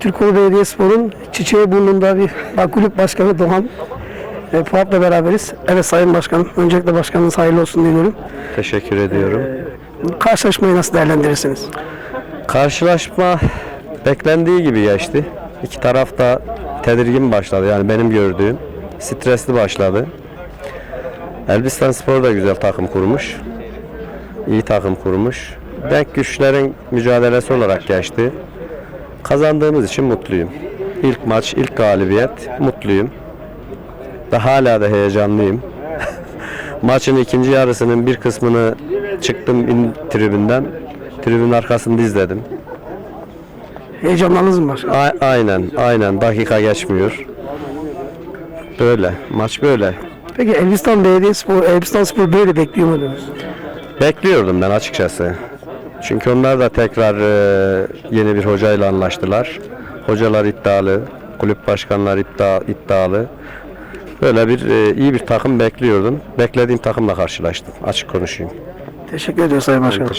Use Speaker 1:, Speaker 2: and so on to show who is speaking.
Speaker 1: Türkoğlu Belediyespor'un çiçeği burnunda bir kulüp başkanı Doğan e, Fuat'la beraberiz. Evet Sayın Başkanım, öncelikle başkanınız hayırlı olsun diliyorum.
Speaker 2: Teşekkür ediyorum.
Speaker 1: Karşılaşmayı nasıl değerlendirirsiniz?
Speaker 2: Karşılaşma beklendiği gibi geçti. İki taraf da tedirgin başladı. Yani benim gördüğüm stresli başladı. Elbistan Spor da güzel takım kurmuş. İyi takım kurmuş. Denk güçlerin mücadelesi olarak geçti. Kazandığımız için mutluyum. İlk maç, ilk galibiyet. Mutluyum. Ve hala da heyecanlıyım. Maçın ikinci yarısının bir kısmını çıktım in tribünden. Tribünün arkasında izledim.
Speaker 1: Heyecanlandınız mı başkanım?
Speaker 2: A- aynen, aynen. Dakika geçmiyor. Böyle. Maç böyle.
Speaker 1: Peki Elbistan Belediyespor, Elbistan Spor böyle bekliyor muydunuz?
Speaker 2: Bekliyordum ben açıkçası. Çünkü onlar da tekrar e, yeni bir hocayla anlaştılar. Hocalar iddialı, kulüp başkanları iddia, iddialı. Böyle bir e, iyi bir takım bekliyordum. Beklediğim takımla karşılaştım. Açık konuşayım.
Speaker 1: Teşekkür ediyoruz Sayın Başkanım.